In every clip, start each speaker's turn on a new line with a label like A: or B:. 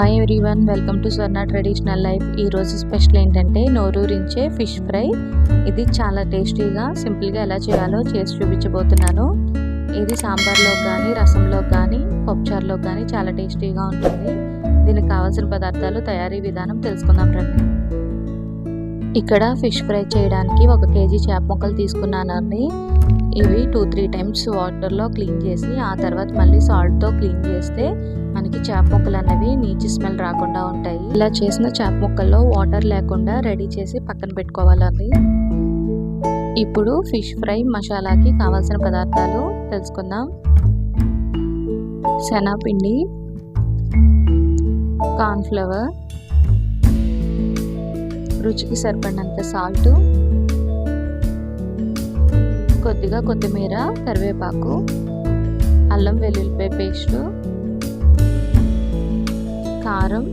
A: Hi everyone welcome to Swarna traditional life ఈరోజు special ఏంటంటే నోరూరించే ఫిష్ ఫ్రై ఇది చాలా టేస్టీగా సింపుల్గా ఎలా చేయాలో చేసి చూపించబోతున్నాను. ఇది సాంబార్లో కానీ రసంలో కానీ పప్పుచారులో కానీ చాలా టేస్టీగా ఉంటుంది. దీనికి కావాల్సిన పదార్థాలు తయారీ విధానం తెలుసుకుందాం రండి. ఇక్కడ ఫిష్ ఫ్రై చేయడానికి ఒక కేజీ చేప ముక్కలు తీసుకున్నానండి. ఇవి టూ త్రీ టైమ్స్ వాటర్లో క్లీన్ చేసి ఆ తర్వాత మళ్ళీ సాల్ట్తో క్లీన్ చేస్తే మనకి చేప ముక్కలు అనేవి నీచి స్మెల్ రాకుండా ఉంటాయి. ఇలా చేసిన చేప ముక్కల్లో వాటర్ లేకుండా రెడీ చేసి పక్కన పెట్టుకోవాలండి ఇప్పుడు ఫిష్ ఫ్రై మసాలాకి కావాల్సిన పదార్థాలు తెలుసుకుందాం. శనగపిండి కార్న్ఫ్లవర్ రుచికి సరిపడినంత సాల్టు కొద్దిగా కొత్తిమీర కరివేపాకు అల్లం వెల్లుల్లిపాయ పేస్టు కారం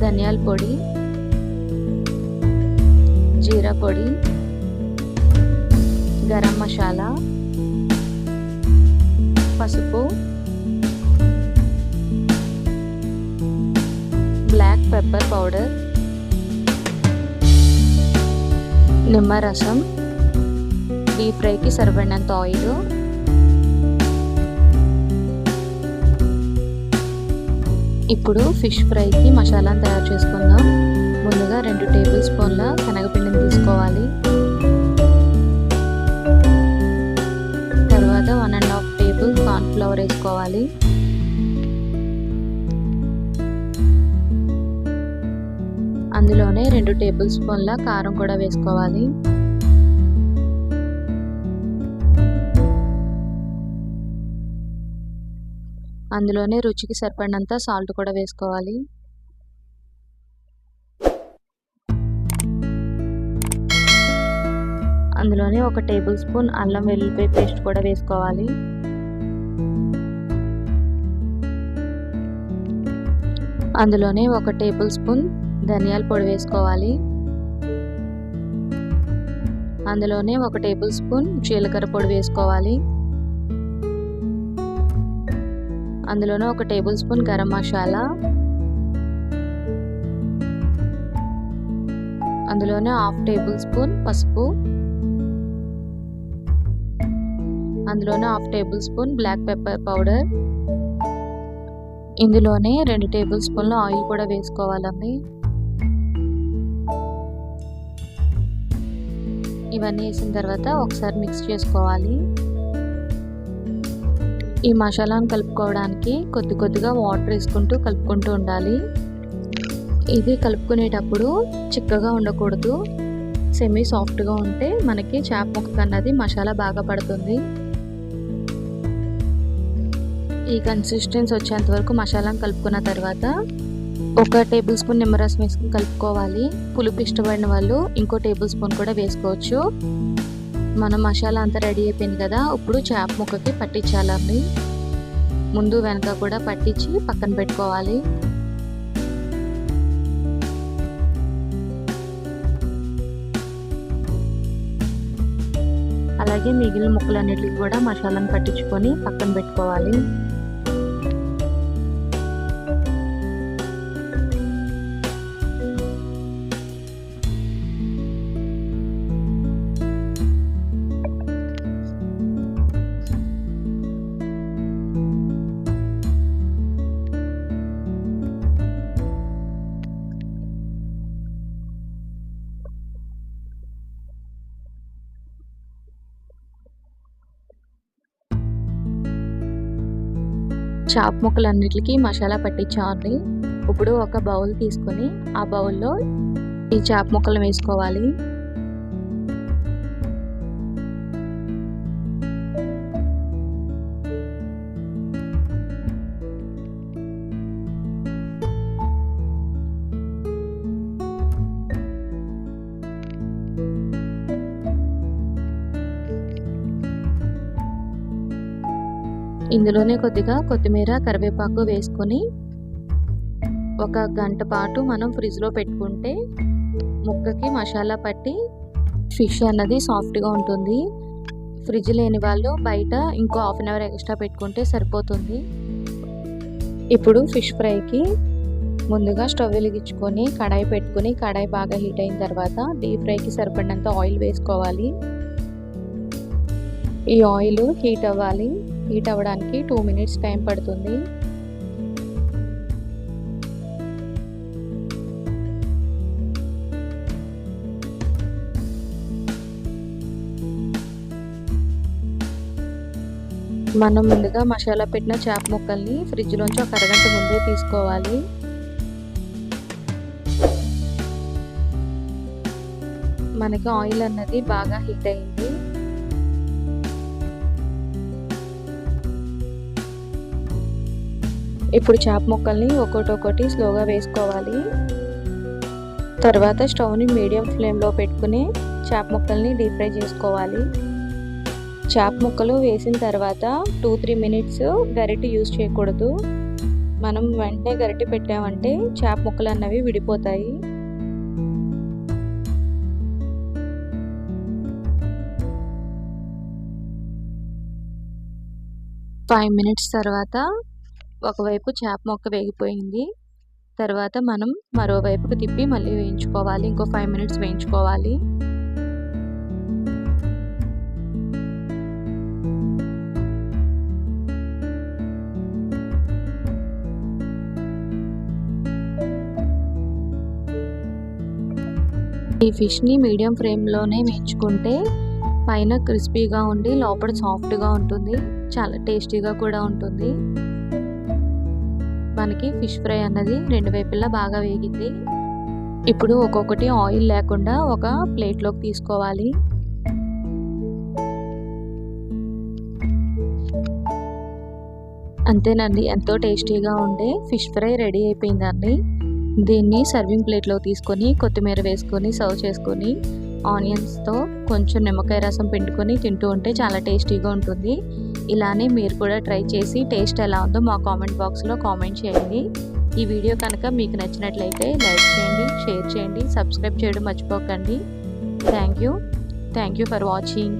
A: ధనియాల పొడి జీరా పొడి గరం మసాలా పసుపు బ్లాక్ పెప్పర్ పౌడర్ నిమ్మరసం డీప్ ఫ్రైకి సరిపడినంత ఆయిల్ ఇప్పుడు ఫిష్ ఫ్రైకి మసాలాను తయారు చేసుకుందాం. ముందుగా రెండు టేబుల్ స్పూన్ల శనగపిండిని తీసుకోవాలి. తర్వాత one and half table cornflour వేసుకోవాలి. అందులోనే రెండు టేబుల్ స్పూన్ల కారం కూడా వేసుకోవాలి. అందులోనే రుచికి సరిపడినంత సాల్ట్ కూడా వేసుకోవాలి. అందులోనే ఒక టేబుల్ స్పూన్ అల్లం వెల్లుల్లిపాయ పేస్ట్ కూడా వేసుకోవాలి. అందులోనే ఒక టేబుల్ స్పూన్ ధనియాల పొడి వేసుకోవాలి. అందులోనే ఒక టేబుల్ స్పూన్ జీలకర్ర పొడి వేసుకోవాలి. అందులోనే ఒక టేబుల్ స్పూన్ గరం మసాలా. అందులోనే హాఫ్ టేబుల్ స్పూన్ పసుపు. అందులోనే half table spoon black pepper powder. ఇందులోనే రెండు టేబుల్ స్పూన్ల ఆయిల్ కూడా వేసుకోవాలండి. ఇవన్నీ వేసిన తర్వాత ఒకసారి మిక్స్ చేసుకోవాలి. ఈ మసాలాను కలుపుకోవడానికి కొద్ది కొద్దిగా వాటర్ వేసుకుంటూ కలుపుకుంటూ ఉండాలి. ఇది కలుపుకునేటప్పుడు చిక్కగా ఉండకూడదు. సెమీ సాఫ్ట్గా ఉంటే మనకి చేప ముక్క అన్నది మసాలా బాగా పడుతుంది. ఈ కన్సిస్టెన్సీ వచ్చేంత వరకు మసాలాను కలుపుకున్న తర్వాత ఒక టేబుల్ స్పూన్ నిమ్మరసం వేసుకుని కలుపుకోవాలి. పులుపు ఇష్టపడిన వాళ్ళు ఇంకో టేబుల్ స్పూన్ కూడా వేసుకోవచ్చు. మన మసాలా అంతా రెడీ అయిపోయింది కదా ఇప్పుడు చేప ముక్కకి పట్టించాలండి ముందు వెనక కూడా పట్టించి పక్కన పెట్టుకోవాలి. అలాగే మిగిలిన ముక్కలన్నిటికి కూడా మసాలాను పట్టించుకొని పక్కన పెట్టుకోవాలి. చాప ముక్కలన్నిటికి మసాలా పట్టించాలి. ఇప్పుడు ఒక బౌల్ తీసుకొని ఆ బౌల్లో ఈ చేప ముక్కలు వేసుకోవాలి. ఇందులోనే కొద్దిగా కొత్తిమీర కరివేపాకు వేసుకొని ఒక గంట పాటు మనం ఫ్రిడ్జ్లో పెట్టుకుంటే ముక్కకి మసాలా పట్టి ఫిష్ అన్నది సాఫ్ట్గా ఉంటుంది. ఫ్రిడ్జ్ లేని వాళ్ళు బయట ఇంకో హాఫ్ అన్ అవర్ ఎక్స్ట్రా పెట్టుకుంటే సరిపోతుంది. ఇప్పుడు ఫిష్ ఫ్రైకి ముందుగా స్టవ్ వెలిగించుకొని కడాయి పెట్టుకొని కడాయి బాగా హీట్ అయిన తర్వాత డీప్ ఫ్రైకి సరిపడినంత ఆయిల్ వేసుకోవాలి. ఈ ఆయిల్ హీట్ అవ్వాలి. హీట్ అవ్వడానికి టూ మినిట్స్ టైం పడుతుంది. మనం ముందుగా మసాలా పెట్టిన చేప ముక్కల్ని ఫ్రిడ్జ్లోంచి ఒక అరగంట ముందే తీసుకోవాలి. మనకి ఆయిల్ అన్నది బాగా హీట్ అయింది. ఇప్పుడు చేప ముక్కల్ని ఒకటి ఒకటి స్లోగా వేసుకోవాలి. తర్వాత స్టవ్ని మీడియం ఫ్లేమ్లో పెట్టుకుని చేప ముక్కల్ని డీప్ ఫ్రై చేసుకోవాలి. చేప ముక్కలు వేసిన తర్వాత టూ త్రీ మినిట్స్ గరిటె యూజ్ చేయకూడదు. మనం వెంటనే గరిటె పెట్టామంటే చేప ముక్కలు అన్నవి విడిపోతాయి. ఫైవ్ మినిట్స్ తర్వాత ఒకవైపు చేప మొక్క వేగిపోయింది. తర్వాత మనం మరోవైపుకు తిప్పి మళ్ళీ వేయించుకోవాలి. ఇంకో ఫైవ్ మినిట్స్ వేయించుకోవాలి. ఈ ఫిష్ని మీడియం ఫ్లేమ్లోనే వేయించుకుంటే పైన క్రిస్పీగా ఉండి లోపల సాఫ్ట్గా ఉంటుంది. చాలా టేస్టీగా కూడా ఉంటుంది. మనకి ఫిష్ ఫ్రై అన్నది రెండు వైపులా బాగా వేగింది. ఇప్పుడు ఒక్కొక్కటి ఆయిల్ లేకుండా ఒక ప్లేట్లోకి తీసుకోవాలి. అంతేనండి ఎంతో టేస్టీగా ఉండే ఫిష్ ఫ్రై రెడీ అయిపోయిందండి. దీన్ని సర్వింగ్ ప్లేట్లో తీసుకొని కొత్తిమీర వేసుకొని సర్వ్ చేసుకొని ఆనియన్స్తో కొంచెం నిమ్మకాయ రసం పిండుకొని తింటూ ఉంటే చాలా టేస్టీగా ఉంటుంది. ఇలానే మీరు కూడా ట్రై చేసి టేస్ట్ ఎలా ఉందో మా కామెంట్ బాక్స్లో కామెంట్ చేయండి. ఈ వీడియో కనుక మీకు నచ్చినట్లయితే లైక్ చేయండి షేర్ చేయండి సబ్స్క్రైబ్ చేయడం మర్చిపోకండి. Thank you thank you for watching.